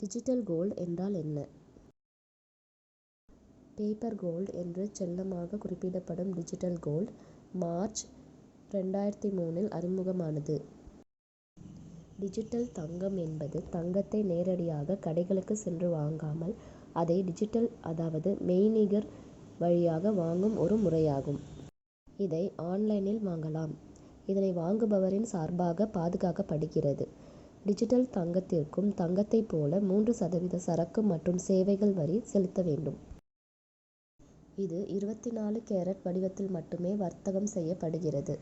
Digital gold என்றால் என்ன? Paper gold என்று செல்லமாக குறிப்பிடப்படும் டிஜிட்டல் கோல்ட், மார்ச் இரண்டாயிரத்து மூணில் அறிமுகமானது. டிஜிட்டல் தங்கம் என்பது தங்கத்தை நேரடியாக கடைகளுக்கு சென்று வாங்காமல், அதை டிஜிட்டல் அதாவது மெய்நிகர் வழியாக வாங்கும் ஒரு முறையாகும். இதை ஆன்-லைனில் வாங்கலாம். இதனை வாங்குபவரின் சார்பாக பாதுகாக்கப்படுகிறது. டிஜிட்டல் தங்கத்திற்கும் தங்கத்தை போல மூன்று சதவீத சரக்கு மற்றும் சேவைகள் வரி செலுத்த வேண்டும். இது இருபத்தி நாலு கேரட் வடிவத்தில் மட்டுமே வர்த்தகம் செய்யப்படுகிறது.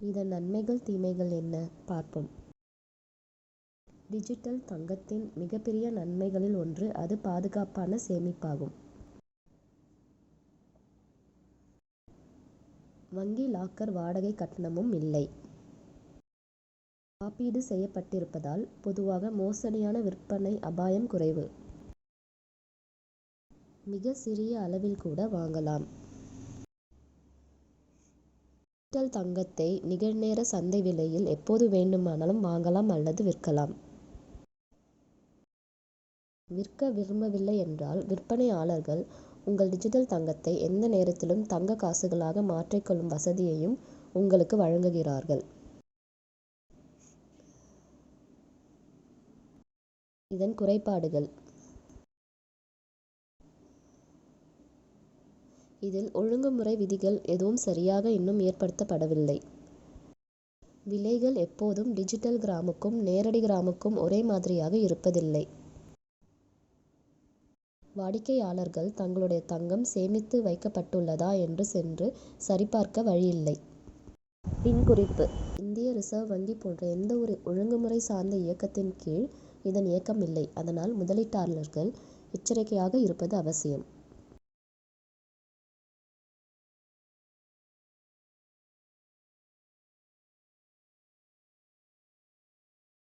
இதன் நன்மைகள் தீமைகள் என்ன? பார்ப்போம். டிஜிட்டல் தங்கத்தின் மிகப்பெரிய நன்மைகளில் ஒன்று அது பாதுகாப்பான சேமிப்பாகும். வங்கி லாக்கர் வாடகை கட்டணமும் இல்லை. காப்பீடு செய்யப்பட்டிருப்பதால் பொதுவாக மோசடியான விற்பனை அபாயம் குறைவு. மிகச் சிறிய அளவில் கூட வாங்கலாம். டிஜிட்டல் தங்கத்தை நிகழ்நேர சந்தை விலையில் எப்போது வேண்டுமானாலும் வாங்கலாம் அல்லது விற்கலாம். விற்க விரும்பவில்லை என்றால் விற்பனையாளர்கள் உங்கள் டிஜிட்டல் தங்கத்தை எந்த நேரத்திலும் தங்க காசுகளாக மாற்றிக்கொள்ளும் வசதியையும் உங்களுக்கு வழங்குகிறார்கள். இதன் குறைபாடுகள் இதில் ஒழுங்குமுறை விதிகள் எதுவும் சரியாக இன்னும் ஏற்படுத்தப்படவில்லை. விலைகள் எப்போதும் டிஜிட்டல் கிராமுக்கும் நேரடி கிராமுக்கும் ஒரே மாதிரியாக இருப்பதில்லை. வாடிக்கையாளர்கள் தங்களுடைய தங்கம் சேமித்து வைக்கப்பட்டுள்ளதா என்று சென்று சரிபார்க்க வழியில்லை. பின் குறிப்பு இந்திய ரிசர்வ் வங்கி போன்ற எந்த ஒரு ஒழுங்குமுறை சார்ந்த இயக்கத்தின் கீழ் இதன் இயக்கம் இல்லை. அதனால் முதலீட்டாளர்கள் எச்சரிக்கையாக இருப்பது அவசியம்.